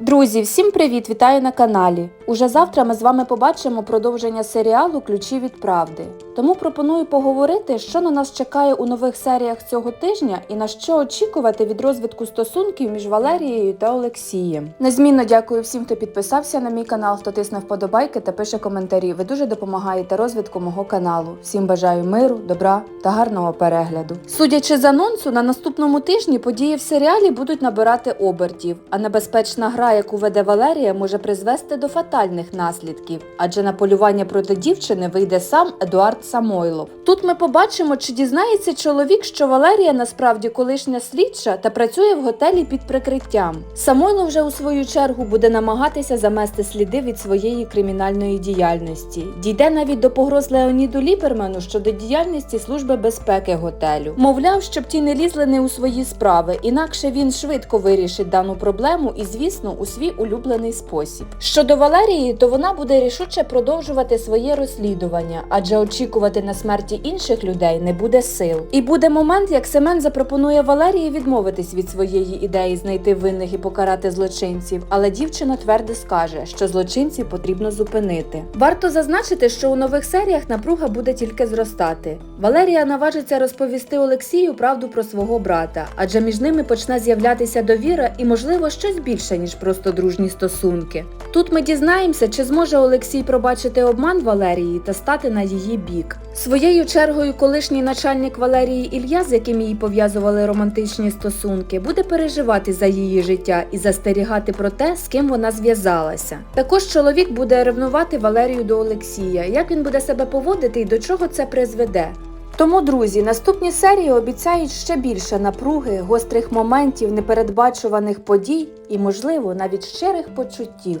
Друзі, всім привіт! Вітаю на каналі. Уже завтра ми з вами побачимо продовження серіалу Ключі від правди. Тому пропоную поговорити, що на нас чекає у нових серіях цього тижня і на що очікувати від розвитку стосунків між Валерією та Олексієм. Незмінно дякую всім, хто підписався на мій канал, хто тисне вподобайки та пише коментарі. Ви дуже допомагаєте розвитку мого каналу. Всім бажаю миру, добра та гарного перегляду. Судячи з анонсу, на наступному тижні події в серіалі будуть набирати обертів, а небезпечна гра, яку веде Валерія, може призвести до фатальних наслідків, адже на полювання проти дівчини вийде сам Едуард Самойлов. Тут ми побачимо, чи дізнається чоловік, що Валерія насправді колишня слідча та працює в готелі під прикриттям. Самойлов вже у свою чергу буде намагатися замести сліди від своєї кримінальної діяльності. Дійде навіть до погроз Леоніду Ліберману щодо діяльності служби безпеки готелю. Мовляв, щоб ті не лізли не у свої справи, інакше він швидко вирішить дану проблему і, звісно, у свій улюблений спосіб. Щодо Валерії, то вона буде рішуче продовжувати своє розслідування, адже очікувати на смерті інших людей не буде сил. І буде момент, як Семен запропонує Валерії відмовитись від своєї ідеї знайти винних і покарати злочинців, але дівчина твердо скаже, що злочинців потрібно зупинити. Варто зазначити, що у нових серіях напруга буде тільки зростати. Валерія наважиться розповісти Олексію правду про свого брата, адже між ними почне з'являтися довіра і, можливо, щось більше ніж просто дружні стосунки. Тут ми дізнаємося, чи зможе Олексій пробачити обман Валерії та стати на її бік. Своєю чергою, колишній начальник Валерії Ілля, з яким її пов'язували романтичні стосунки, буде переживати за її життя і застерігати про те, з ким вона зв'язалася. Також чоловік буде ревнувати Валерію до Олексія, як він буде себе поводити і до чого це призведе. Тому, друзі, наступні серії обіцяють ще більше напруги, гострих моментів, непередбачуваних подій і, можливо, навіть щирих почуттів.